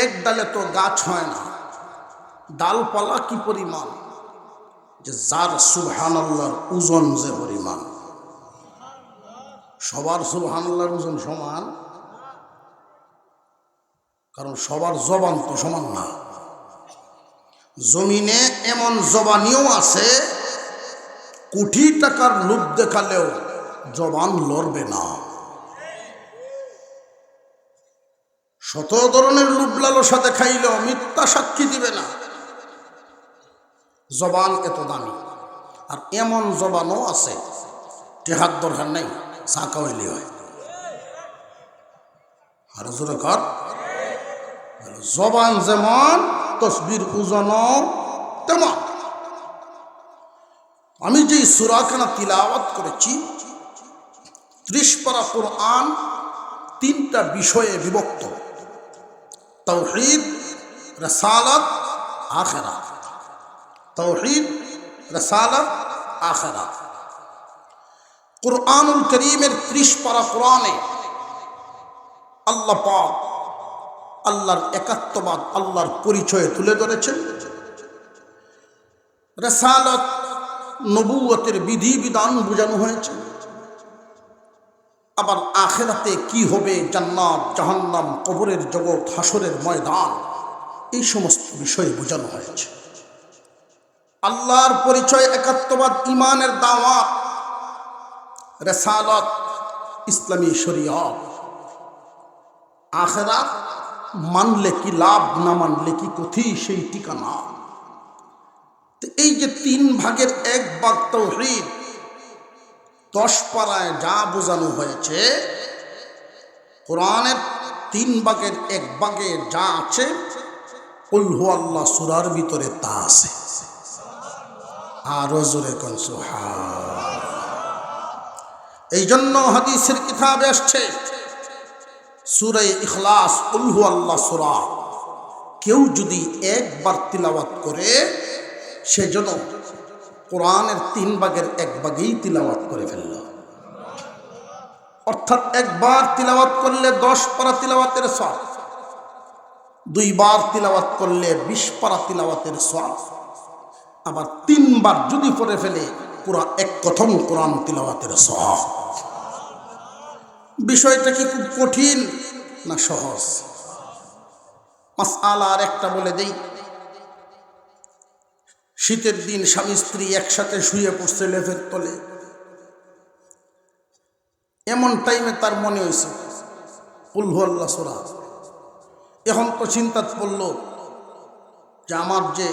এক ডালে তো গাছ হয় না, ডালপালা কি পরিমাণ? যে যার সুবহান আল্লাহর ওজন যে পরিমাণ। সবার সুবহান আল্লাহর ওজন সমান, কারণ সবার জবান তো সমান না। জমিনে এমন জবানিও আছে, কোটি টাকার লোভ দেখালেও জবান লড়বে না। শত ধরনের লোভ লালসা দেখাইলেও মিথ্যা সাক্ষী দিবে না। জবান এত দামি, আর এমন জবানও আছে টেহার দরকার নেই চাকা হইলে হয়। আর জবান যেমন, তসবির ওজনও তেমন। আমি যে সুরাখানা তিলাওয়াত করেছি, ত্রিশ পারা কোরআন তিনটা বিষয়ে বিভক্ত। তৌহিদ, রসালত আখেরা তৌহিদ, রসালত আখেরা কোরআনুল করিমের ত্রিশ পারা কোরআনে আল্লাহ পাক আল্লাহর একাত্মবাদ, আল্লাহর পরিচয় তুলে ধরেছেন। রেসালত নবুয়তের বিধি বিধান বোঝানো হয়েছে। আবার আখেরাতে কি হবে? জান্নাত, জাহান্নাম, কবরের জগৎ হাসরের ময়দান, এই সমস্ত বিষয়ে বোঝানো হয়েছে। আল্লাহর পরিচয় একাত্মবাদ ইমানের দাওয়াত, রেসালত, ইসলামী শরিয়ত। আখেরাত মানলে কি লাভ, না মানলে কি কথি সেই ঠিকানা। এই যে তিন ভাগের এক ভাগ তৌহিদ দশ যা বোঝানো হয়েছে, কোরআনের তিন ভাগের এক ভাগে যা আছে উল্হু আল্লাহ সুরার ভিতরে তা আছে। আরও জোরে কনসু এই জন্য হাদিসের কিতাবে আসছে সুরে ইখলাস উল্হু আল্লাহ সুরা। কেউ যদি একবার তিলাওয়াত করে সেজন্য কোরআনের তিন ভাগের এক ভাগেই তিলাওয়াত করে ফেলল। অর্থাৎ একবার তিলাওয়াত করলে দশ পারা তিলাওয়াতের সব দুইবার তিলাওয়াত করলে বিশ পারা তিলাওয়াতের সব আবার তিনবার যদি পড়ে ফেলে, পুরা এক কথম কোরআন তিলাওয়াতের সব বিষয়টা কি খুব কঠিন না সহজ? মাস আলা আর একটা বলে দেই শীতের দিন স্বামী স্ত্রী একসাথে শুয়ে পড়ছে লেফের তলে। এমন টাইমে তার মনে হয়েছে উল্হু সোরা। এখন তো চিন্তা পড়ল যে আমার যে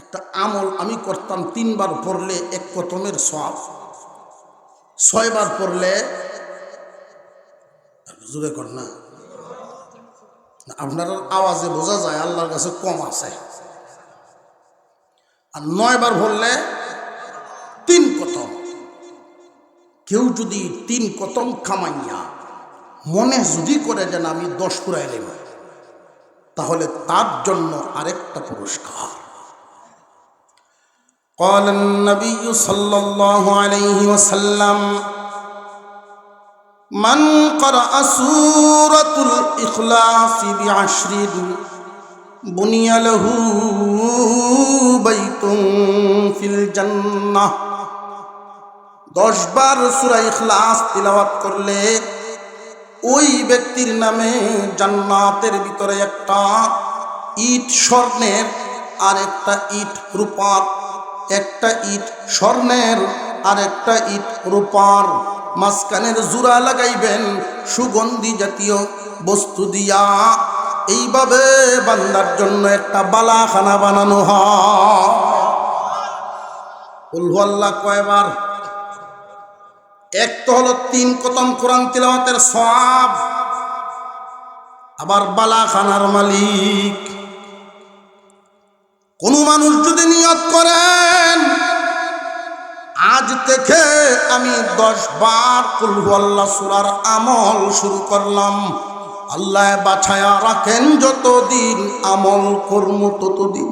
একটা আমল আমি করতাম তিনবার পড়লে এক কতমের সব ছয়বার পড়লে জুড়ে কর না? আপনার আওয়াজে বোঝা যায় আল্লাহর কাছে কম আছে। আর নয়বার বললে তিন কতম কেউ যদি তিন কতম খামাইয়া মনে যদি করে যেন আমি দশ পুরাইলাম তাহলে তার জন্য আরেকটা পুরস্কার قال النبي صلى الله عليه وسلم من قرأ سورة الإخلاص بعشر بني له بيت في الجنة দশ বার সুরা ইখলাস তিলাওয়াত করলে ওই ব্যক্তির নামে জান্নাতের ভিতরে একটা ইট স্বর্ণের আর একটা ইট রূপার একটা ইট স্বর্ণের আর একটা ইট রূপার মাঝখানের জুড়া লাগাইবেন সুগন্ধি জাতীয় বস্তু দিয়া এইভাবে বান্দার জন্য একটা বালাখানা বানানো আল্লাহ কয়বার? এক তো হলো তিন কতম কোরআন তিলাওয়াতের সব আবার বালাখানার মালিক। কোন মানুষ যদি নিয়ত করেন, আজ থেকে আমি দশ বার কুলহু আল্লাহ সুরার আমল শুরু করলাম। আল্লাহ বাছায়া রাখেন যতদিন আমল কর্ম ততদিন।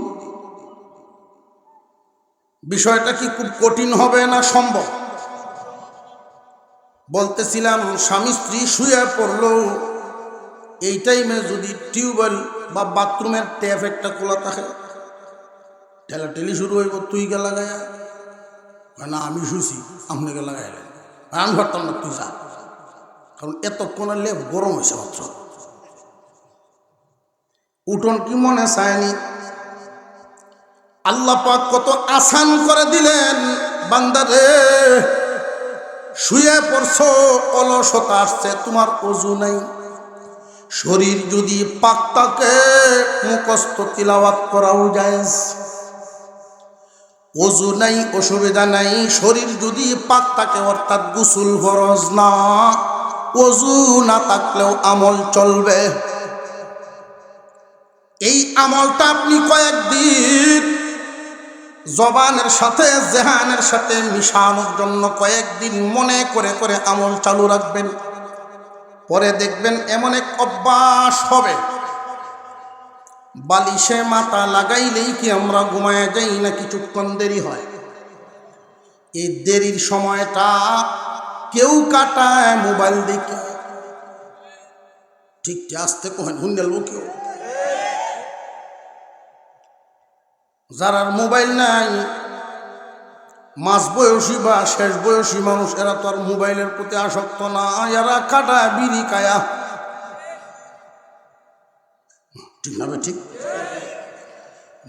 বিষয়টা কি খুব কঠিন হবে না সম্ভব? বলতেছিলাম, স্বামী স্ত্রী শুয়ে পড়ল এই টাইমে যদি টিউবওয়েল বা বাথরুমের ট্যাপ একটা খোলা থাকে ঠেলাঠেলি শুরু হইব, তুই গে লাগাইয়া না, আমি শুছি আপনাকে লাগাইলেন আমি ভাবতাম না, তুই যা। কারণ এতক্ষণ লেপ গরম হয়েছে মাত্র। উঠোন কি মনে চায়নি? আল্লাহ পাক কত আসান করে দিলেন বান্দারে শুয়ে পড়ছো অলসতা আসছে, তোমার অজু নাই। শরীর যদি পাক থাকে, মুখস্থ তিলাওয়াত করাও যায় অজু নাই, অসুবিধা নাই, শরীর যদি পাক অর্থাৎ গুসুল ফরজ না, অজু না থাকলেও আমল চলবে। এই আমলটা আপনি কয়েকদিন জবানের সাথে, জেহানের সাথে মিশানোর জন্য কয়েকদিন মনে করে করে আমল চালু রাখবেন। পরে দেখবেন এমন এক অভ্যাস হবে। বালিশে মাথা লাগাইলেই কি আমরা ঘুমায় যাই না কিছুক্ষণ দেরি হয়? এই দেরির সময়টা কেউ কাটায় মোবাইল দেখে। ঠিক আসতে কহেন, হুন্ডেল কেউ? যারা মোবাইল নাই, মাঝ বয়সী বা শেষ বয়সী মানুষ, এরা তো আর মোবাইলের প্রতি আসক্ত না, এরা কাটা বিড়ি কায়া ঠিক না ঠিক?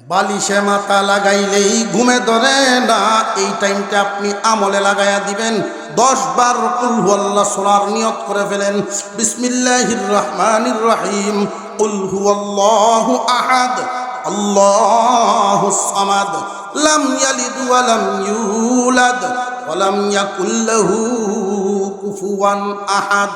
বালিশে মাথা লাগাইলেই ঘুমে ধরে না, এই টাইমটা আপনি আমলে লাগাইয়া দিবেন। দশ বার উল্লাহ সোনার নিয়ত করে ফেলেন। বিসমিল্লাহির রহমানির রহিম। উল্হু আল্লাহ আহাদ। আল্লাহু সামাদ লাম ইয়ালিদ ওয়া লাম ইউলাদ ওয়া লাম ইয়াকুল লাহু কুফুয়ান আহাদ।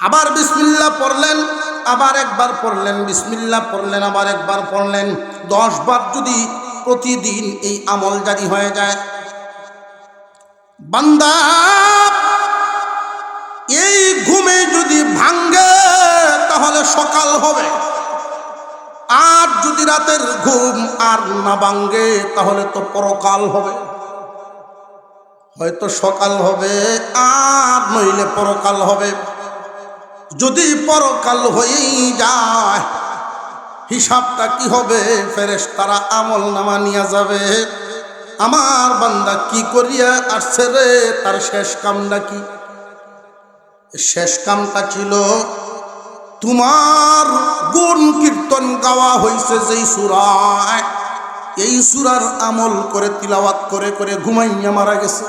আবার বিসমিল্লা পড়লেন, আবার একবার পড়লেন বিসমিল্লা পড়লেন, আবার একবার পড়লেন। দশ বার যদি প্রতিদিন এই আমল জারি হয়ে যায়। বান্দা, এই ঘুমে যদি ভাঙ্গে, তাহলে সকাল হবে। আর যদি রাতের ঘুম আর না ভাঙ্গে তাহলে তো পরকাল হবে। হয়তো সকাল হবে, আর নইলে পরকাল হবে। যদি পরকাল হয়েই যায়, হিসাবটা কি হবে? ফেরেস তারা আমল নামা নিয়ে যাবে। আমার বান্দা কি করিয়া আসছে রে? তার শেষ কামটা কি? শেষ কামটা ছিল তোমার গুণ কীর্তন গাওয়া হয়েছে যেই সুরায়। এই সুরার আমল করে, তিলাওয়াত করে করে ঘুমাইয়া মারা গেছে।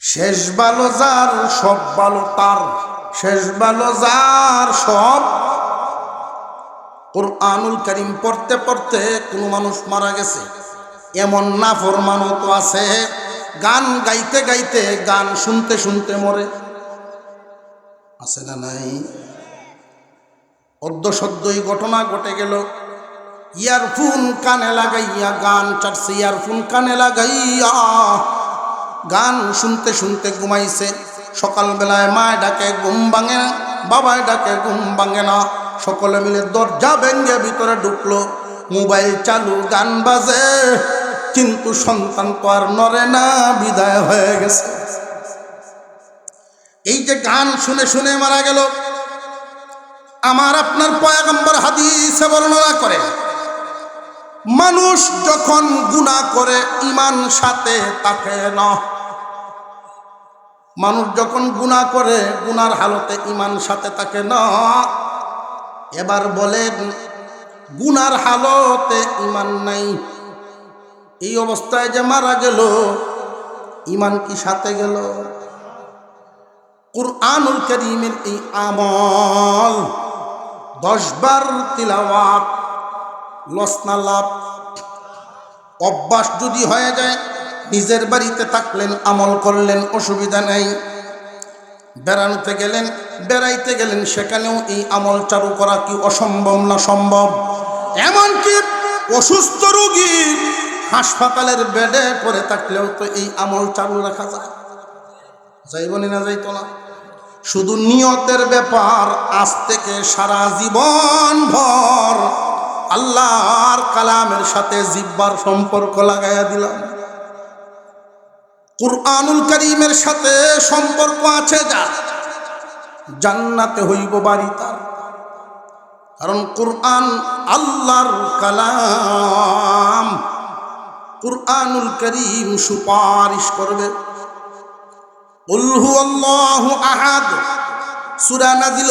শেষ ভালো যার, সব ভালো তার। শেষ ভালো যার, সব। কোরআনুল করিম পড়তে পড়তে কোনো মানুষ মারা গেছে। এমন না ফরমানও তো আছে। গান গাইতে গাইতে গান শুনতে শুনতে মরে। আছে না নাই? অদ্য সদ্যই ঘটনা ঘটে গেল। ইয়ারফোন কানে লাগাইয়া গান চারছে ইয়ারফোন কানে লাগাইয়া গান শুনতে শুনতে ঘুমাইছে। সকালবেলায় মায় ডাকে, ঘুম ভাঙে না, বাবায় ডাকে, ঘুম ভাঙে না। সকলে মিলে দরজা ভেঙ্গে ভিতরে ঢুকলো। মোবাইল চালু, গান বাজে, কিন্তু সন্তান তো আর নরে না, বিদায় হয়ে গেছে। এই যে গান শুনে শুনে মারা গেল। আমার আপনার পয়াগম্বর হাদিসে বর্ণনা করে, মানুষ যখন গুণা করে ইমান সাথে তাকে না। মানুষ যখন গুণা করে, গুনার হালতে ইমান সাথে তাকে ন। এবার বলেন, গুনার হালতে ইমান নাই। এই অবস্থায় যে মারা গেল ইমান কি সাথে গেল? কুরআনুল করিমের এই আমল, দশবার তিলাওয়াত, লসনা লাভ, অভ্যাস যদি হয়ে যায়, নিজের বাড়িতে থাকলেন, আমল করলেন, অসুবিধা নেই। বেড়ানোতে গেলেন, বেড়াইতে গেলেন, সেখানেও এই আমল চালু করা কি অসম্ভব না সম্ভব? এমনকি অসুস্থ রোগী হাসপাতালের বেডে পড়ে থাকলেও তো এই আমল চালু রাখা যায়। যাইবনি না যাইতো না। শুধু নিয়তের ব্যাপার, আজ থেকে সারা জীবন ভর। আল্লাহর কালামের সাথে জিব্বার সম্পর্ক লাগাইয়া দিলাম। কুরআনুল করিমের সাথে সম্পর্ক আছে যা। জান্নাতে হইব বাড়ি তার। কারণ কুরআন আল্লাহর কালাম। কুরআনুল করিম সুপারিশ করবে। আহাদ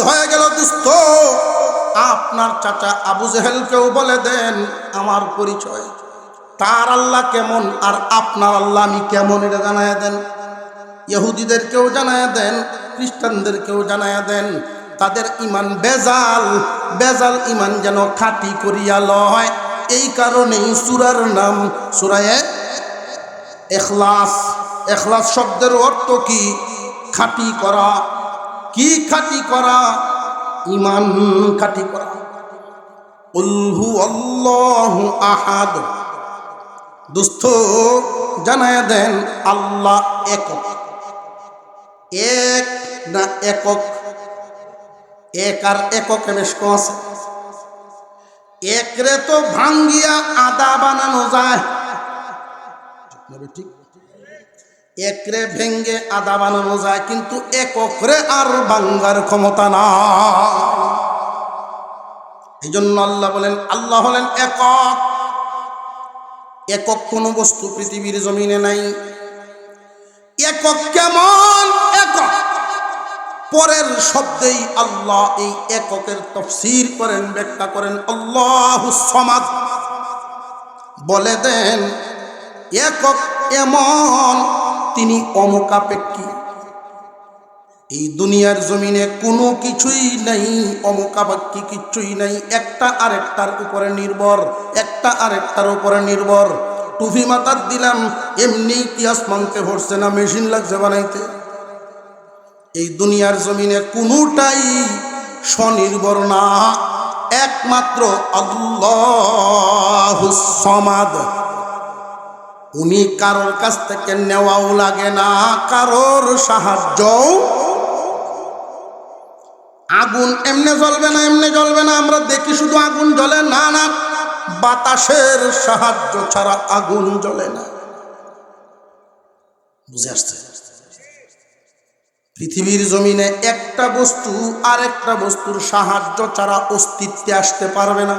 হয়ে গেল দুস্থ। আপনার চাচা আবু জেহেলকেও বলে দেন, আমার পরিচয়। তার আল্লাহ কেমন আর আপনার আল্লাহ আমি কেমন এটা জানায় দেন। ইহুদিদেরকেও জানায় দেন, খ্রিস্টানদেরকেও জানায় দেন, তাদের ইমান বেজাল। বেজাল ইমান যেন খাঁটি করিয়া লয়। এই কারণেই সুরার নাম সুরায় এখলাস। এখলাস শব্দের অর্থ কি? খাটি করা। কি খাটি করা? ইমান খাটি করা। উল্হু আল্লাহ আহাদ। দুস্থ জানায় দেন আল্লাহ একক। এক না একক? এক আর একক বেশ কম আছে। একরে তো ভাঙ্গিয়া আদা বানানো যায়। ঠিক? একরে ভেঙ্গে আদা বানানো যায়, কিন্তু একরে আর বাঙ্গার ক্ষমতা না এই জন্য আল্লাহ বলেন, আল্লাহ হলেন একক। একক কোনো বস্তু পৃথিবীর জমিনে নাই। একক কেমন? একক। পরের শব্দেই আল্লাহ এই এককের তফসির করেন, ব্যাখ্যা করেন, আল্লাহ সমাজ বলে দেন, একক এমন তিনি অমুকাপেক্ষী। এই দুনিয়ার জমিনে কোনো কিছুই নাই অমুকাবাক্যি কিছুই নাই। একটা আরেকটার উপরে নির্ভর, একটা আরেকটার উপরে নির্ভর। টুফি মাতার দিলাম, এমনি কি আসমানতে ভরছে না, মেশিন লাগছে বানাইতে। এই দুনিয়ার জমিনে কোনোটাই স্বনির্ভর না, একমাত্র আল্লাহ সমাদ। উনি কারোর কাছ থেকে নেওয়াও লাগে না, কারোর সাহায্যও। আগুন এমনে জ্বলবে না, এমনে জ্বলবে না, আমরা দেখি শুধু আগুন জ্বলে। না না, বাতাসের সাহায্য ছাড়া আগুন জ্বলে না। বুঝে আসছে? পৃথিবীর জমিনে একটা বস্তু আর একটা বস্তুর সাহায্য ছাড়া অস্তিত্বে আসতে পারবে না।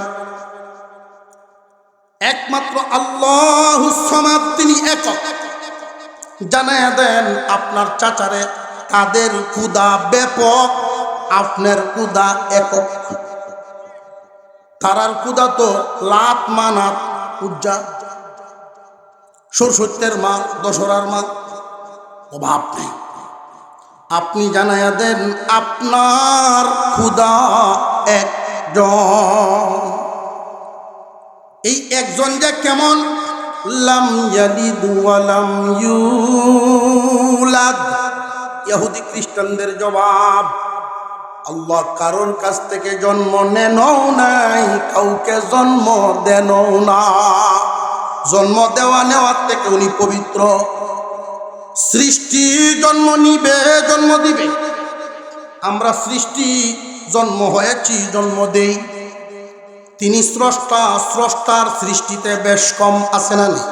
একমাত্র আল্লাহ সমাদ, তিনি একক। জানায় দেন, আপনার চাচারে তাদের কুদা ব্যাপক, আপনার কুদা একক। তারার কুদা তো লাভ মানাত, উজ্জা সরস্বত্যের মা দশরার মা অভাব নেই। আপনি জানাইয়া দেন, আপনার ক্ষুদা একজন। এই একজন যে কেমন? লাম ইয়ালিদ ইউলাদ। ইহুদি খ্রিস্টানদের জবাব, আল্লাহ কারোর কাছ থেকে জন্ম নেনও নাই, কাউকে জন্ম দেনও না। জন্ম দেওয়া নেওয়ার থেকে উনি পবিত্র। সৃষ্টি জন্ম নিবে, জন্ম দিবে। আমরা সৃষ্টি, জন্ম হয়েছি, জন্ম দেই। তিনি স্রষ্টা, স্রষ্টার সৃষ্টিতে বেশ কম আছে না নেই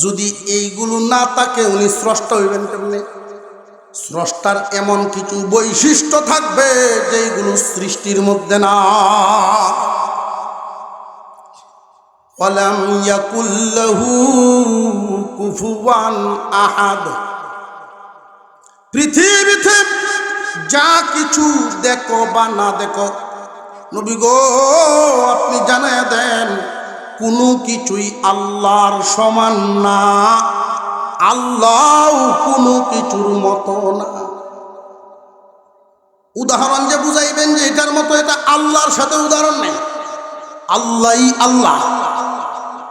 যদি এইগুলো না থাকে, উনি স্রষ্টা হইবেন কেমনে? স্রষ্টার এমন কিছু বৈশিষ্ট্য থাকবে যেগুলো সৃষ্টির মধ্যে না। আহাদ। পৃথিবীতে যা কিছু দেখো বা না দেখো নবী গো, আপনি জানায় দেন, কোনো কিছুই আল্লাহর সমান না। আল্লাহ কোনো কিছুর মতো না। উদাহরণ যে বুঝাইবেন যে এটার মতো এটা আল্লাহর সাথে উদাহরণ নেই। আল্লাহ আল্লাহ।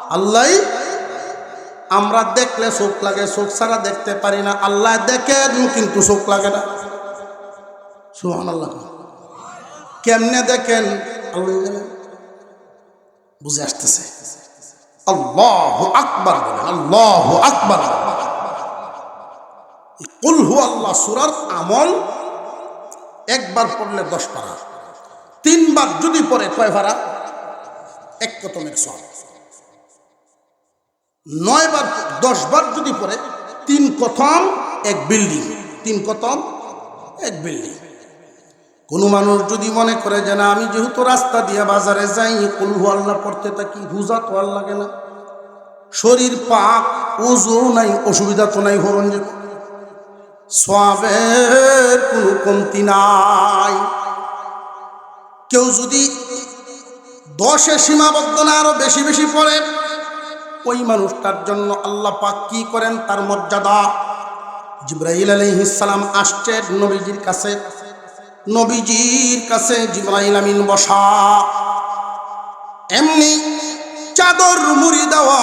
আল্লাহ আমরা দেখলে চোখ লাগে চোখ ছাড়া দেখতে পারি না। আল্লাহ দেখে কিন্তু চোখ লাগে না। সুহান আল্লাহ কেমনে দেখেন? আল্লাহ জানেন। বুঝে আসতেছে। আল্লাহ আকবার বলেন, আল্লাহ আকবার। কুলহু আল্লাহ সুরার আমল একবার পড়লে দশ পারা, তিনবার যদি পড়ে কয় ভাড়া এক কতমের সব নয় বার দশ যদি পড়ে, তিন কথম এক বিল্ডিং, তিন কথম এক বিল্ডিং। কোনো মানুষ যদি মনে করে যে না, আমি যেহেতু রাস্তা দিয়ে বাজারে যাই কুলহু আল্লাহ পড়তে থাকি হুজা তো আর লাগে না। শরীর পাক ওজো নাই, অসুবিধা তো নাই হরণ যে। সবের কোনো কমতি নাই। কেউ যদি দশে সীমাবদ্ধ না, আরও বেশি বেশি পড়ে, ওই মানুষটার জন্য আল্লাহ পাক কি করেন? তার মর্যাদা। জিব্রাহিল আলহিসাম আসছেন নবীজির কাছে। নবীজির কাছে জিব্রাহিল আমিন বসা। এমনি চাদর মুড়ি দেওয়া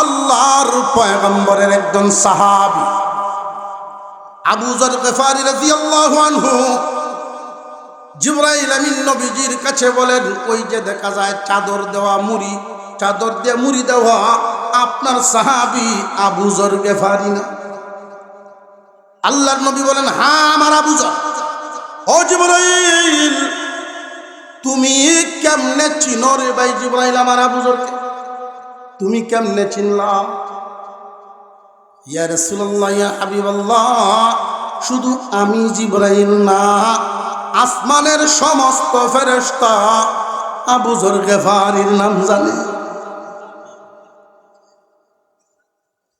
আল্লাহর পয়গম্বরের একজন সাহাবি। আবু জর গেফারি রাদিয়াল্লাহু আনহু জিব্রাইল আমিন নবীজির কাছে বলেন, ওই যে দেখা যায় চাদর দেওয়া মুড়ি, চাদর দিয়ে মুড়ি দেওয়া আপনার সাহাবি আবু জর গেফারি না? আল্লাহর নবী বলেন হ্যাঁ ও জিব্রাইল, তুমি কেমনে চিনো রে ভাই জিব্রাইল আমার আবু জরকে? তুমি কেমনে চিনলাম ইয়া রাসূলুল্লাহ, ইয়া হাবিবাল্লাহ, শুধু আমি জিব্রাইল না, আসমানের সমস্ত ফেরেশতা আবু জর গেফারির নাম জানে।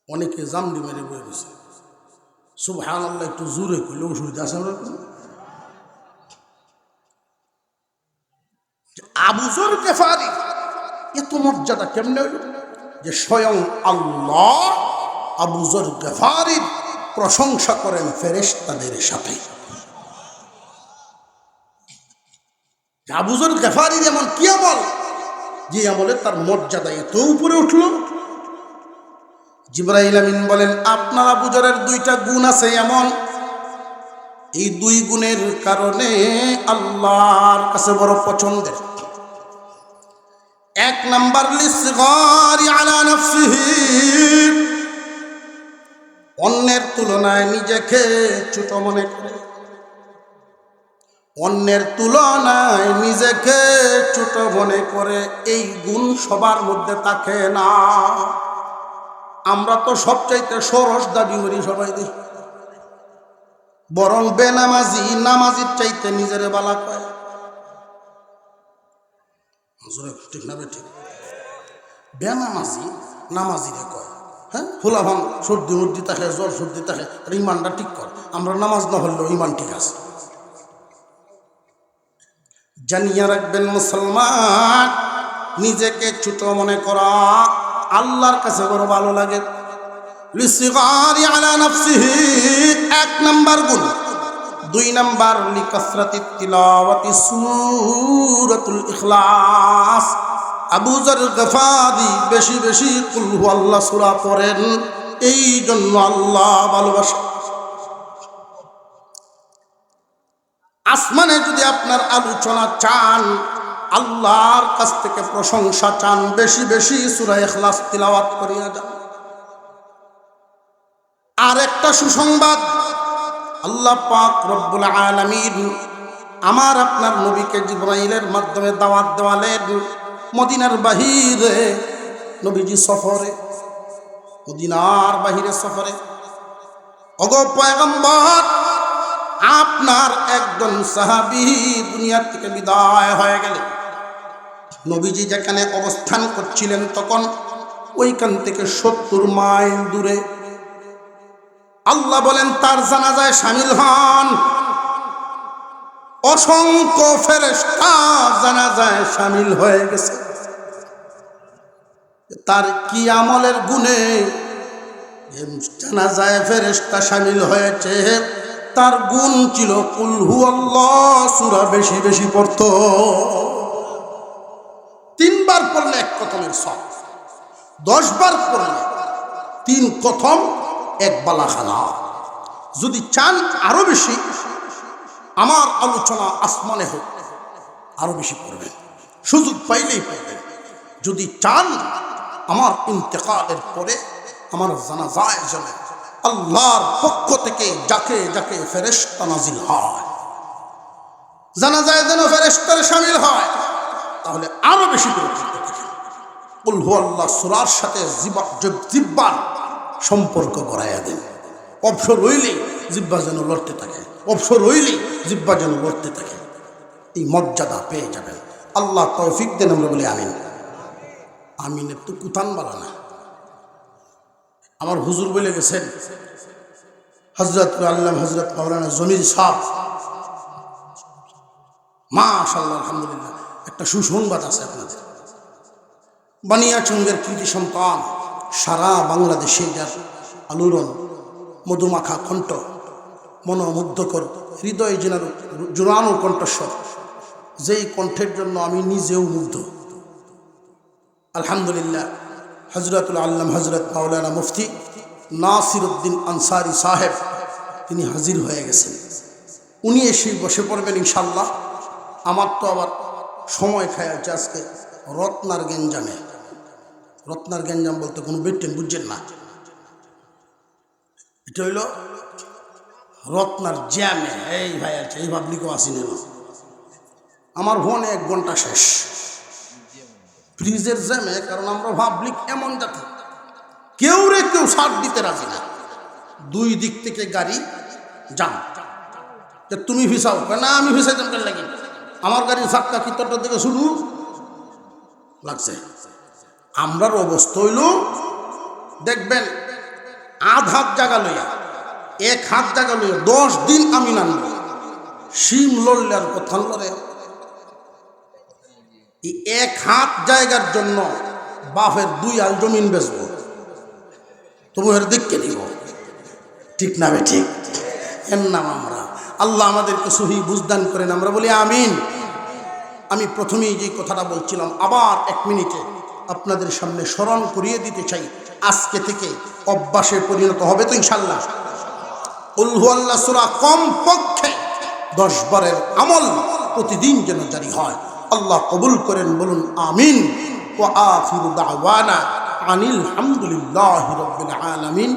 অনেকে জামডি মেরে বয়ে গেছে। সুবহান আল্লাহ একটু জোরে কইলে অসুবিধা আছে আমরা আবু জর গেফারি এত মর্যাদা কেমনে হইল যে স্বয়ং আল্লাহ আবু জর গেফারির প্রশংসা করেন ফেরেশতাদের সাথে। আবুজর গেফারির এমন কি আমল? যে আমলে তার মর্যাদা এত উপরে উঠল। জিব্রাইল আমিন বলেন, আপনার আবুজরের দুইটা গুণ আছে এমন। এই দুই গুণের কারণে আল্লাহর কাছে বড় পছন্দের। এক নাম্বার অন্যের তুলনায় নিজেকে ছোট মনে করে। অন্যের তুলনায় নিজেকে ছোট মনে করে, এই গুণ সবার মধ্যে থাকে না। আমরা তো সবচাইতে সরস দাবি করি সবাই দেখি। বরং বেনামাজি, নামাজির চাইতে নিজের বালা কয়। ঠিক না ঠিক। বেনামাজি নামাজিরে কয় হ্যাঁ? ফুলাভান সর্দি উর্দি থাকে, জ্বর সর্দি থাকে, আর ইমানটা ঠিক কর। আমরা নামাজ না হলেও ইমান ঠিক আছে। জানিয়ে রাখবেন মুসলমান, নিজেকে ছোট মনে করা আল্লাহর কাছে বড় ভালো লাগে। এক নাম্বার গুণ। দুই নাম্বার লিকাসরাতি তিলাওয়াতি সূরাতুল ইখলাস। আবু যর গফারি, বেশি বেশি কুল আল্লাহ সূরা পড়েন এই জন্য আল্লাহ ভালোবাসা। আসমানে যদি আপনার আলোচনা চান, আল্লাহর কাছ থেকে প্রশংসা চান, বেশি বেশি সুরা এখলাস তিলাওয়াত করিয়া যান। আর একটা সুসংবাদ আল্লাহ পাক রব্বুল আলামিন আমার আপনার নবীকে জিব্রাইলের মাধ্যমে দাওয়াত দেওয়ালেন মদিনার বাহিরে। নবীজি সফরে, মদিনার বাহিরে সফরে। অগ পয়গম্বর, আপনার একজন সাহাবি দুনিয়ার থেকে বিদায় হয়ে গেলেন। নবীজি যেখানে অবস্থান করছিলেন তখন ওইখান থেকে সত্তর মাইল দূরে আল্লাহ বলেন, তার জানাজায় সামিল হন। অসংখ্য ফেরেস্তা জানাজায় সামিল হয়ে গেছে। তার কি আমলের গুণে জানাজায় ফেরেস্তা সামিল হয়েছে? তার গুণ ছিল কুলহু আল্লাহ সুরা বেশি বেশি পড়ত। তিনবার পড়লে এক কথমের সব দশবার পড়লে তিন কথম এক বালা বালাখানা যদি চান আরও বেশি, আমার আলোচনা আসমানে হোক, আরও বেশি পড়বেন। সুযোগ পাইলেই পড়বেন যদি চান আমার ইন্তেকালের পরে আমার জানা যায় যেন আল্লাহর পক্ষ থেকে যাকে যাকে ফেরেস্তা নাজিল হয় জানা যায় যেন ফেরেস্তার সামিল হয়, তাহলে আরও বেশি করে আল্লাহ সুরার সাথে জিব্বার সম্পর্ক করাইয়া দেন। অবসর হইলেই জিব্বা যেন লড়তে থাকে। অবসর হইলেই জিব্বা যেন লড়তে থাকে। এই মর্যাদা পেয়ে যাবেন। আল্লাহ তৌফিক দেন আমরা বলি আমিন। আমিনের তো কুতান বলা না। আমার হুজুর বলে গেছেন হজরত আল্লাহ হজরত মৌলানা জমির সাহ মাশাল্লাহ আলহামদুলিল্লাহ, একটা সুসংবাদ আছে আপনাদের। বানিয়াচঙ্গের কৃতি সন্তান সারা বাংলাদেশে যার আলোড়ন, মধুমাখা কণ্ঠ, মনোমুগ্ধকর, হৃদয় জেনার জোরানো কণ্ঠস্বর, যেই কণ্ঠের জন্য আমি নিজেও মুগ্ধ। আলহামদুলিল্লাহ হজরতুল আল্লাম হজরত মাওলানা মুফতি নাসির উদ্দিন আনসারি সাহেব, তিনি হাজির হয়ে গেছেন। উনি এসে বসে পড়বেন ইনশাল্লাহ আমার তো আবার সময় খায় আজকে রত্নার গেঞ্জামে। রত্নার গ্যাঞ্জাম বলতে কোনো বেটেন বুঝছেন না? এটা হইল রত্নার জ্যামে। এই ভাই আছে এই পাবলিকও আসি না আমার ফোনে এক ঘণ্টা শেষ। ফ্রিজের জ্যামে, কারণ আমরা পাবলিক এমন জাতি। কেউ রে কেউ সার দিতে রাজি না। দুই দিক থেকে গাড়ি যান যে তুমি ভিসাও? না, আমি ভিসাইতাম কেন লাগি? আমার গাড়ির ধাক্কা কি তোরটার দিকে শুরু? লাগছে। আমরার অবস্থা হইল, দেখবেন, আধ হাত জায়গা লইয়া, এক হাত জায়গা লইয়া দশ দিন আমি নানব শিম লড়লে আর কথা লড়ে এক হাত জায়গার জন্য বাপের দুই আল জমিন বেচবো। তোমার দিককে দিব। ঠিক না বে ঠিক? এর নাম আমরা। আল্লাহ আমাদেরকে সহি বুঝদান করেন। আমরা বলি আমিন। আমি প্রথমেই যে কথাটা বলছিলাম, আবার এক মিনিটে আপনাদের সামনে স্মরণ করিয়ে দিতে চাই। আজকে থেকে অভ্যাসে পরিণত হবে তো ইনশাল্লাহ উল্হু আল্লাহ সুরা কম পক্ষে দশ বারের আমল প্রতিদিন যেন জারি হয়। আল্লাহ কবুল করেন, বলুন আমিন। ও আফির দাওয়ানা আনিল হামদুলিল্লাহ রবিল আলমিন।